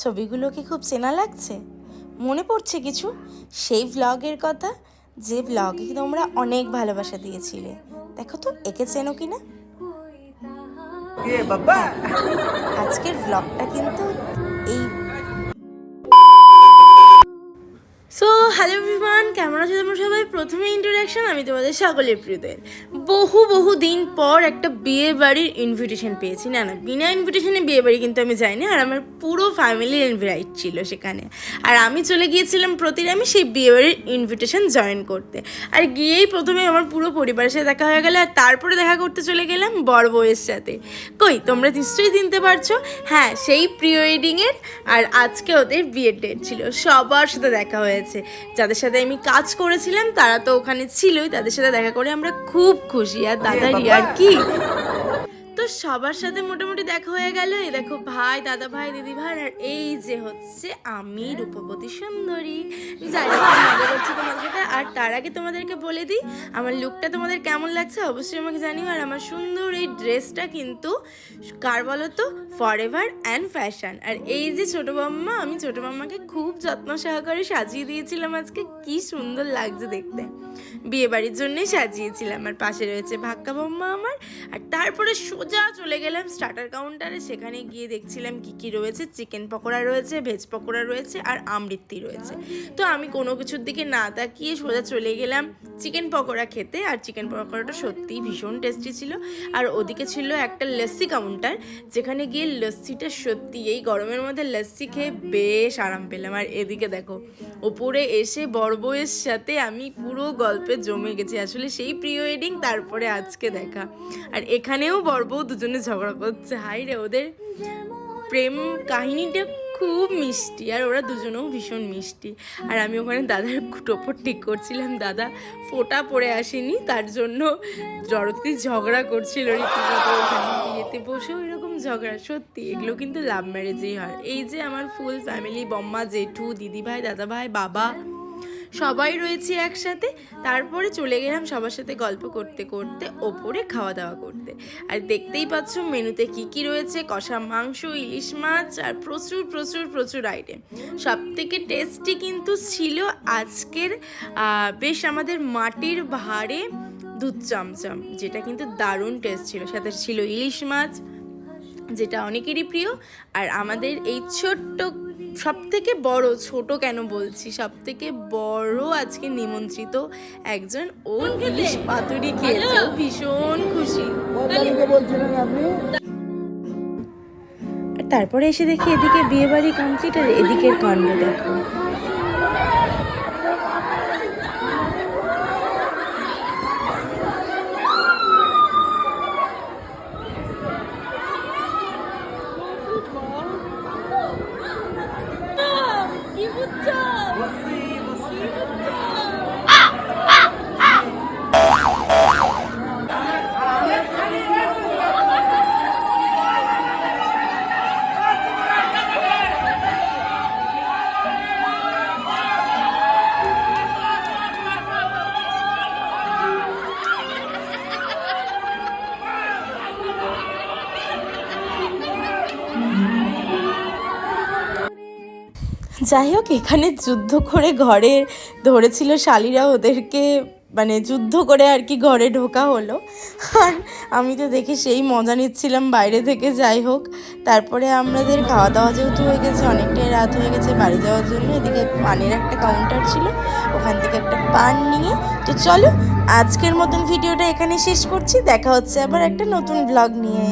ছবিগুলো কি খুব চেনা লাগছে? মনে পড়ছে কিছু? সেই ভ্লগের কথা যে ভ্লগে তোমরা অনেক ভালোবাসা দিয়েছিলে। দেখো তো একে চেনো কিনা? কে বাবা? আজকের ভ্লগটা কিন্তু এই। সো হ্যালো এভরিওয়ান কেমন আছো তোমরা সবাই? প্রথমে ইন্ট্রোডাকশন আমি তোমাদের সকলের প্রিয়দের। বহু বহু দিন পর একটা বিয়ে বাড়ির ইনভিটেশন পেয়েছি। না না, বিনা ইনভিটেশনে বিয়ে বাড়ি কিন্তু আমি যাইনি, আর আমার পুরো ফ্যামিলির ইনভাইট ছিল সেখানে। আর আমি চলে গিয়েছিলাম প্রতিরামে সেই বিয়ে বাড়ির ইনভিটেশন জয়েন করতে। আর গিয়েই প্রথমে আমার পুরো পরিবারের সাথে দেখা হয়ে গেল, আর তারপরে দেখা করতে চলে গেলাম বড় বউয়ের সাথে। কই, তোমরা নিশ্চয়ই চিনতে পারছ? হ্যাঁ সেই প্রি ওয়েডিংয়ের আর আজকে ওদের বিয়ের ডেট ছিল। সবার সাথে দেখা হয়েছে। যাদের সাথে আমি কাজ করেছিলাম, তারা তো ওখানে ছিলই, তাদের সাথে দেখা করে আমরা খুব খুশি আর দাদা। রিয়ার কি সবার সাথে মোটামুটি দেখা হয়ে গেল। এই দেখো ভাই দাদা ভাই দিদি ভাই আর এই যে হচ্ছে আমি, রূপবতী সুন্দরী। যাই তোমাদের সাথে। আর তার আগে তোমাদেরকে বলে দিই, আমার লুকটা তোমাদের কেমন লাগছে অবশ্যই আমাকে জানিও। আর আমার সুন্দর এই ড্রেসটা কিন্তু কার বলো তো ফর এভার অ্যান্ড ফ্যাশন আর এই যে ছোট মাম্মা, আমি ছোট মাম্মাকে খুব যত্ন সহকারে সাজিয়ে দিয়েছিলাম আজকে। কি সুন্দর লাগছে দেখতে। বিয়ে বাড়ির জন্যই সাজিয়েছিলাম। আর পাশে রয়েছে ভাক্কা বাম্মা আমার। আর তারপরে সোজা চলে গেলাম স্টার্টার কাউন্টারে সেখানে গিয়ে দেখছিলাম কি কি রয়েছে। চিকেন পকোড়া রয়েছে ভেজ পকোড়া রয়েছে, আর আমৃত্তি রয়েছে। তো আমি কোনো কিছুর দিকে না তাকিয়ে সোজা চলে গেলাম চিকেন পকোড়া খেতে। আর চিকেন পকোড়াটা সত্যিই ভীষণ টেস্টি ছিল। আর ওদিকে ছিল একটা লস্যি কাউন্টার যেখানে গিয়ে লস্যিটা সত্যি এই গরমের মধ্যে লস্যি খেয়ে বেশ আরাম পেলাম। আর এদিকে দেখো, ওপরে এসে বড় বউয়ের সাথে আমি পুরো গল্পে জমে গেছি। আসলে সেই প্রি ওয়েডিং তারপরে আজকে দেখা। আর এখানেও বড় বউ দুজনে ঝগড়া করছে। হাই রে, ওদের প্রেম কাহিনীটা খুব মিষ্টি, আর ওরা দুজনেও ভীষণ মিষ্টি। আর আমি ওখানে দাদার টোপর ঠিক করছিলাম। দাদা ফোটা পড়ে আসেনি, তার জন্য জড়তি ঝগড়া করছিল বিয়েতে। বসেও এরকম ঝগড়া, সত্যি, এগুলো কিন্তু লাভ ম্যারেজেই হয়। এই যে আমার ফুল ফ্যামিলি বম্মা, জেঠু, দিদিভাই, দাদাভাই, বাবা সবাই রয়েছে একসাথে। তারপরে চলে গেলাম সবার সাথে গল্প করতে করতে, ওপরে খাওয়া দাওয়া করতে। আর দেখতেই পাচ্ছ মেনুতে কি কি রয়েছে, কষা মাংস, ইলিশ মাছ, আর প্রচুর প্রচুর প্রচুর আইটেম সব থেকে টেস্টি কিন্তু ছিল আজকের বেশ আমাদের মাটির ভাড়ে দুধ চমচম, যেটা কিন্তু দারুণ টেস্ট ছিল। সাথে ছিল ইলিশ মাছ, যেটা অনেকেরই প্রিয়। আর আমাদের এই ছোট্ট সব থেকে বড় ছোট কেন বলছি? সব থেকে বড় আজকে নিমন্ত্রিত একজন ও ইলিশ পাতুরি খেয়েছে। ভীষণ খুশি। তারপরে এসে দেখি এদিকে বিয়ে বাড়ি কমপ্লিট আর এদিকের কর্ম দেখো। Mutter! যাই হোক, এখানে যুদ্ধ করে ঘরে ধরেছিল শালিরা ওদেরকে মানে যুদ্ধ করে আর কি ঘরে ঢোকা হলো। আর আমি তো দেখে সেই মজা নিচ্ছিলাম বাইরে থেকে, যাই হোক। তারপরে আমাদের খাওয়া দাওয়া যেহেতু হয়ে গেছে, অনেকটাই রাত হয়ে গেছে বাড়ি যাওয়ার জন্য। এদিকে পানের একটা কাউন্টার ছিল, ওখান থেকে একটা পান নিয়ে। তো চলো, আজকের মতন ভিডিওটা এখানে শেষ করছি। দেখা হচ্ছে আবার একটা নতুন ব্লগ নিয়ে।